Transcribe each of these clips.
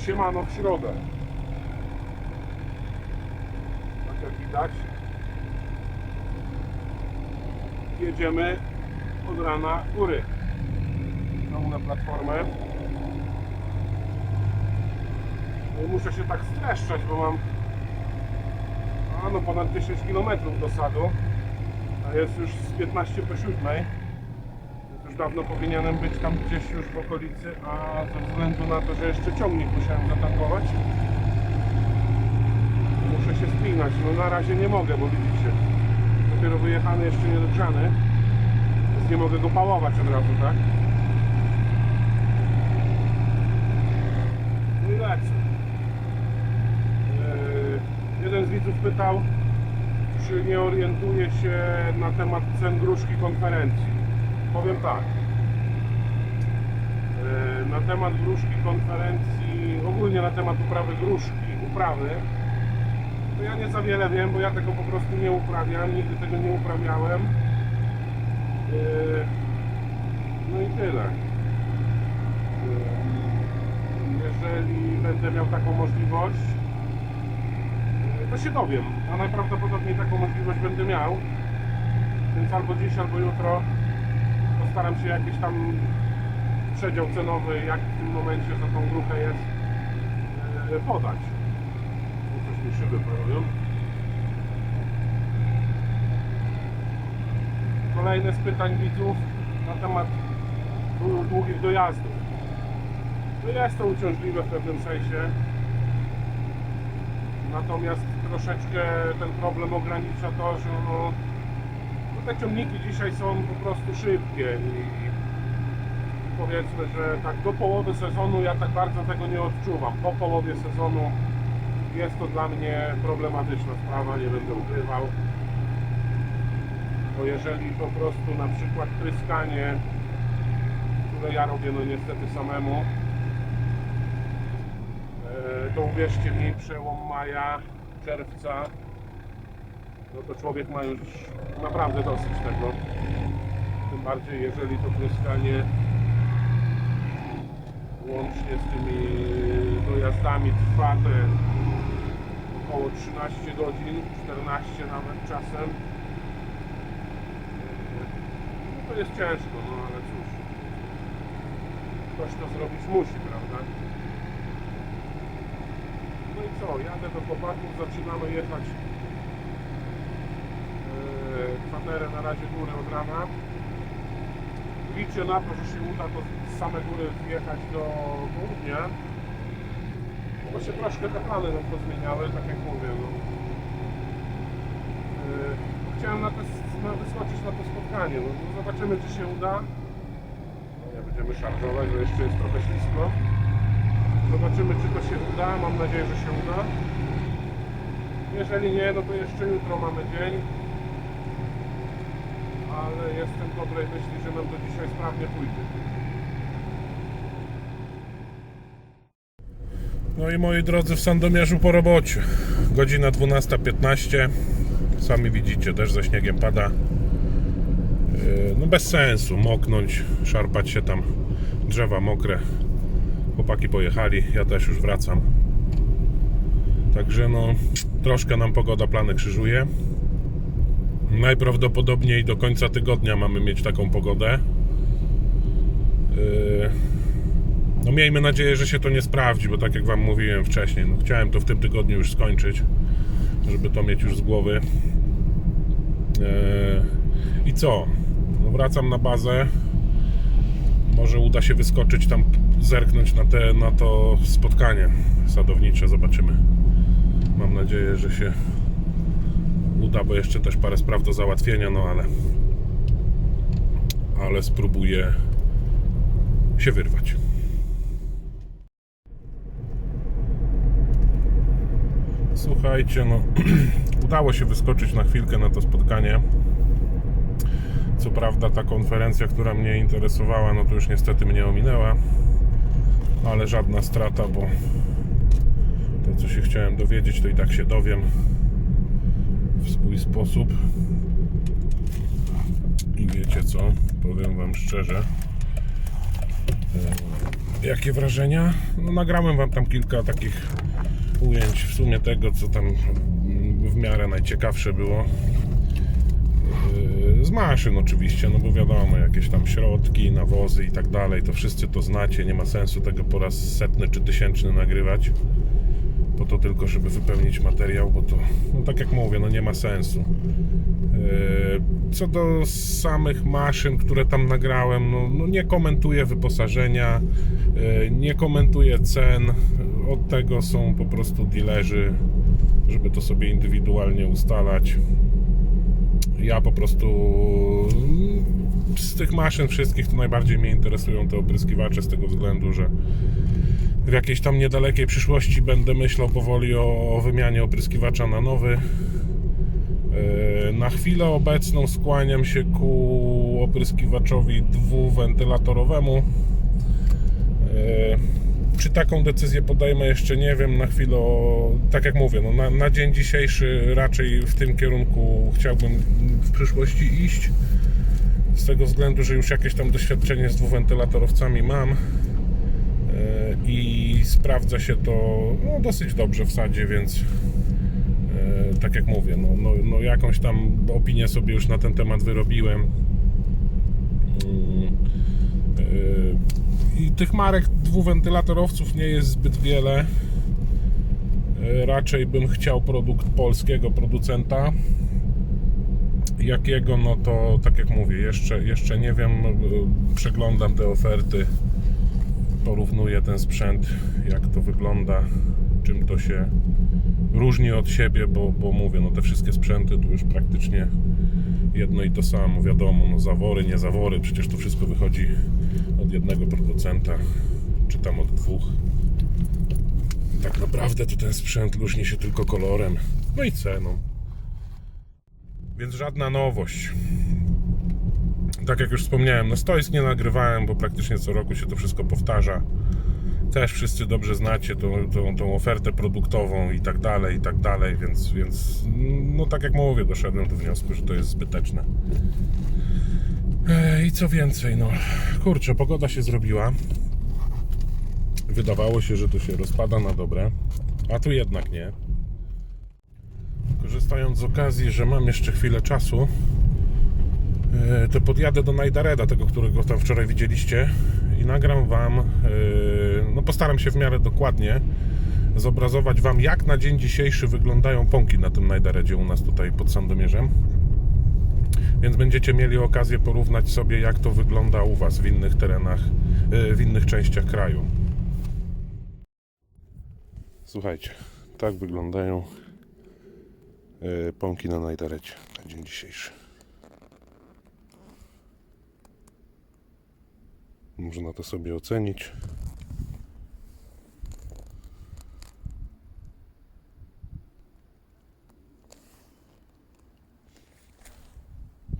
siemano w środę. Tak jak widać. Jedziemy od rana góry. Znowu na platformę. No muszę się tak streszczać, bo mam a no ponad 10 km do sadu, a jest już z 15 po 7. Dawno powinienem być tam gdzieś już w okolicy, a ze względu na to, że jeszcze ciągnik musiałem zatankować, muszę się spinać. No na razie nie mogę, bo widzicie, dopiero wyjechany, jeszcze nie dogrzany, więc nie mogę go pałować od razu, tak? No i lecę. Eee, Jeden z widzów pytał, czy nie orientuje się na temat cen gruszki konferencji. Powiem tak. Eee, Na temat gruszki konferencji, ogólnie na temat uprawy gruszki, uprawy, to ja nie za wiele wiem, bo ja tego po prostu nie uprawiam, nigdy tego nie uprawiałem. Eee, No i tyle. Eee, Jeżeli będę miał taką możliwość, to się dowiem, a najprawdopodobniej taką możliwość będę miał. Więc albo dziś, albo jutro postaram się jakiś tam przedział cenowy, jak w tym momencie za tą grupę jest, e, podać. Tu Coś mi szyby paroją. Kolejne z pytań widzów na temat dłu- długich dojazdów. No jest to uciążliwe w pewnym sensie. Natomiast troszeczkę ten problem ogranicza to, że no, no te ciągniki dzisiaj są po prostu szybkie i powiedzmy, że tak do połowy sezonu ja tak bardzo tego nie odczuwam. Po połowie sezonu jest to dla mnie problematyczna sprawa, nie będę ukrywał. Bo jeżeli po prostu na przykład pryskanie, które ja robię no niestety samemu, E, to uwierzcie mi, przełom maja, czerwca, no to człowiek ma już naprawdę dosyć tego. Tym bardziej, jeżeli to pryskanie łącznie z tymi dojazdami trwa te około 13 godzin, 14 nawet czasem. No to jest ciężko, no ale cóż. Ktoś to zrobić musi, prawda? No i co, jadę do chłopaków, zaczynamy jechać kwaterę na razie góry od rana. Liczę na to, że się uda to z same góry zjechać do południa. Bo się troszkę te plany nam pozmieniały, tak jak mówię. No. E, chciałem na, te, na wyskoczyć na to spotkanie. No, no zobaczymy, czy się uda. No, nie będziemy szarżować, bo jeszcze jest trochę ślisko. Zobaczymy, czy to się uda. Mam nadzieję, że się uda. Jeżeli nie, no to jeszcze jutro mamy dzień. Ale jestem dobrej myśli, że nam to dzisiaj sprawnie pójdzie. No i moi drodzy, w Sandomierzu po robocie. Godzina 12.15. Sami widzicie, też ze śniegiem pada. Yy, No bez sensu moknąć, szarpać się tam. Drzewa mokre. Chłopaki pojechali, ja też już wracam. Także no, troszkę nam pogoda plany krzyżuje. Najprawdopodobniej do końca tygodnia mamy mieć taką pogodę. Yy, No miejmy nadzieję, że się to nie sprawdzi, bo tak jak Wam mówiłem wcześniej, no chciałem to w tym tygodniu już skończyć, żeby to mieć już z głowy. Yy, I co? No wracam na bazę. Może uda się wyskoczyć tam, zerknąć na, te, na to spotkanie sadownicze. Zobaczymy. Mam nadzieję, że się uda, bo jeszcze też parę spraw do załatwienia, no ale ale spróbuję się wyrwać. Słuchajcie, no udało się wyskoczyć na chwilkę na to spotkanie. Co prawda ta konferencja, która mnie interesowała, no to już niestety mnie ominęła, ale żadna strata, bo to co się chciałem dowiedzieć, to i tak się dowiem w swój sposób. I wiecie co, powiem Wam szczerze, e, Jakie wrażenia? No, nagrałem wam tam kilka takich ujęć w sumie tego, co tam w miarę najciekawsze było. Yy, Z maszyn oczywiście, no bo wiadomo, jakieś tam środki, nawozy i tak dalej, to wszyscy to znacie, nie ma sensu tego po raz setny czy tysięczny nagrywać po to tylko, żeby wypełnić materiał, bo to, no tak jak mówię, no nie ma sensu. Yy, Co do samych maszyn, które tam nagrałem, no, no nie komentuję wyposażenia, yy, nie komentuję cen. Od tego są po prostu dealerzy, żeby to sobie indywidualnie ustalać. Ja po prostu z tych maszyn wszystkich to najbardziej mnie interesują te opryskiwacze z tego względu, że w jakiejś tam niedalekiej przyszłości będę myślał powoli o, wymianie opryskiwacza na nowy. Yy, Na chwilę obecną skłaniam się ku opryskiwaczowi dwuwentylatorowemu. Yy, Czy taką decyzję podejmę jeszcze nie wiem. Na chwilę, tak jak mówię, no na, na dzień dzisiejszy raczej w tym kierunku chciałbym w przyszłości iść. Z tego względu, że już jakieś tam doświadczenie z dwuwentylatorowcami mam. E, i sprawdza się to no, dosyć dobrze w sadzie, więc e, tak jak mówię, no, no, no jakąś tam opinię sobie już na ten temat wyrobiłem. Mm, e, I tych marek dwuwentylatorowców nie jest zbyt wiele. Raczej bym chciał produkt polskiego producenta. Jakiego, no to tak jak mówię, jeszcze, jeszcze nie wiem. Przeglądam te oferty porównuję ten sprzęt, jak to wygląda, czym to się różni od siebie, bo, bo mówię, no te wszystkie sprzęty tu już praktycznie jedno i to samo, wiadomo, no zawory, nie zawory, przecież to wszystko wychodzi od jednego producenta, czy tam od dwóch. Tak naprawdę to ten sprzęt różni się tylko kolorem, no i ceną. Więc żadna nowość tak jak już wspomniałem, no stoisk nie nagrywałem, bo praktycznie co roku się to wszystko powtarza. Też wszyscy dobrze znacie tą, tą, tą ofertę produktową i tak dalej, i tak dalej, więc, więc no tak jak mówię, doszedłem do wniosku, że to jest zbyteczne. I co więcej, no kurczę, pogoda się zrobiła. Wydawało się, że to się rozpada na dobre, a tu jednak nie. Korzystając z okazji, że mam jeszcze chwilę czasu, to podjadę do Najdareda, tego, którego tam wczoraj widzieliście i nagram Wam, e, no postaram się w miarę dokładnie zobrazować Wam, jak na dzień dzisiejszy wyglądają pąki na tym Najdaredzie u nas tutaj pod Sandomierzem. Więc będziecie mieli okazję porównać sobie, jak to wygląda u Was w innych terenach, e, w innych częściach kraju. Słuchajcie, tak wyglądają e, pąki na Najdarecie na dzień dzisiejszy. Można to sobie ocenić.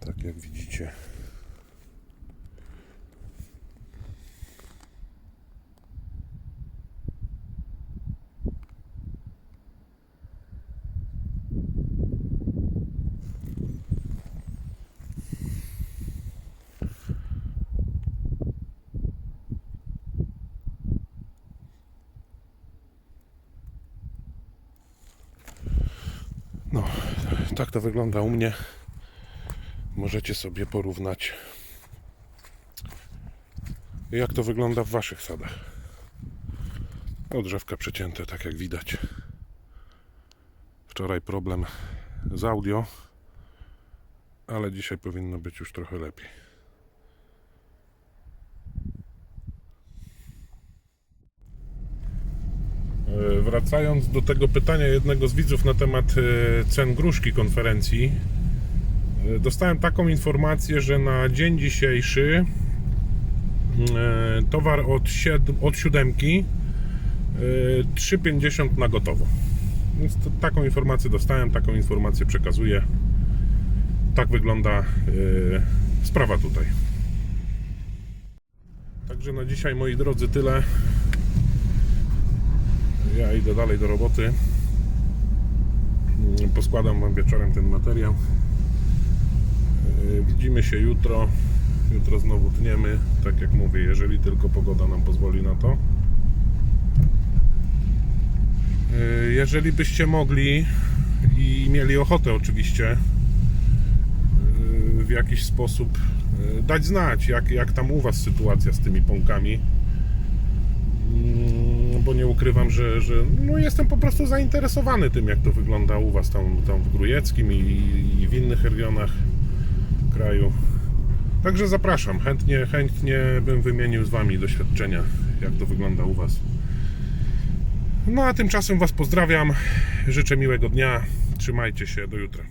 Tak jak widzicie. No, tak to wygląda u mnie. Możecie sobie porównać, jak to wygląda w Waszych sadach. O, drzewka przecięte, tak jak widać. Wczoraj problem z audio, ale dzisiaj powinno być już trochę lepiej. Wracając do tego pytania jednego z widzów na temat e, cen gruszki konferencji, e, dostałem taką informację, że na dzień dzisiejszy e, towar od, sied- od siódemki e, 3,50 na gotowo. Więc to, taką informację dostałem, taką informację przekazuję. Tak wygląda e, sprawa tutaj. Także na dzisiaj, moi drodzy, tyle. Ja idę dalej do roboty. Mm, Poskładam Wam wieczorem ten materiał. Yy, Widzimy się jutro. Jutro znowu tniemy, tak jak mówię, jeżeli tylko pogoda nam pozwoli na to. Yy, Jeżeli byście mogli i mieli ochotę oczywiście yy, w jakiś sposób dać znać, jak, jak tam u Was sytuacja z tymi pąkami. Mm, Bo nie ukrywam, że, że no jestem po prostu zainteresowany tym, jak to wygląda u Was tam, tam w Grujeckim i, i w innych regionach kraju. Także zapraszam, chętnie, chętnie bym wymienił z Wami doświadczenia, jak to wygląda u Was. No a tymczasem Was pozdrawiam, życzę miłego dnia, trzymajcie się, do jutra.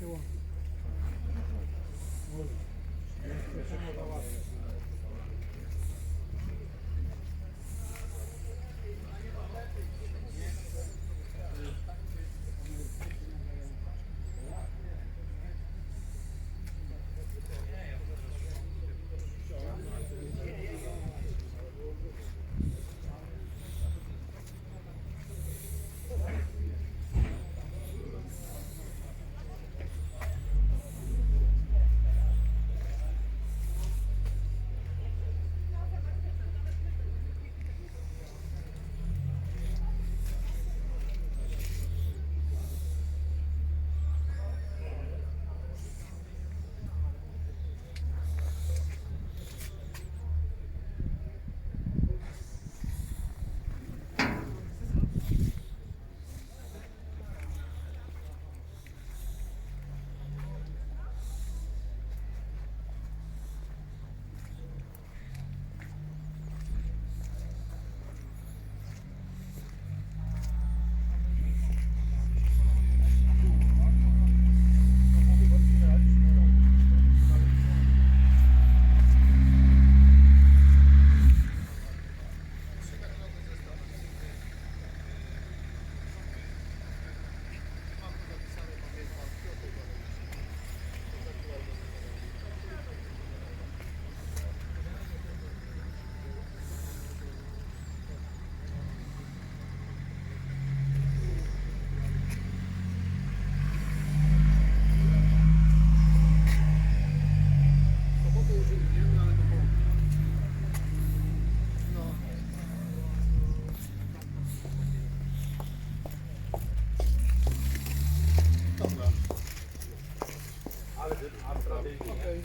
Thank. Okej.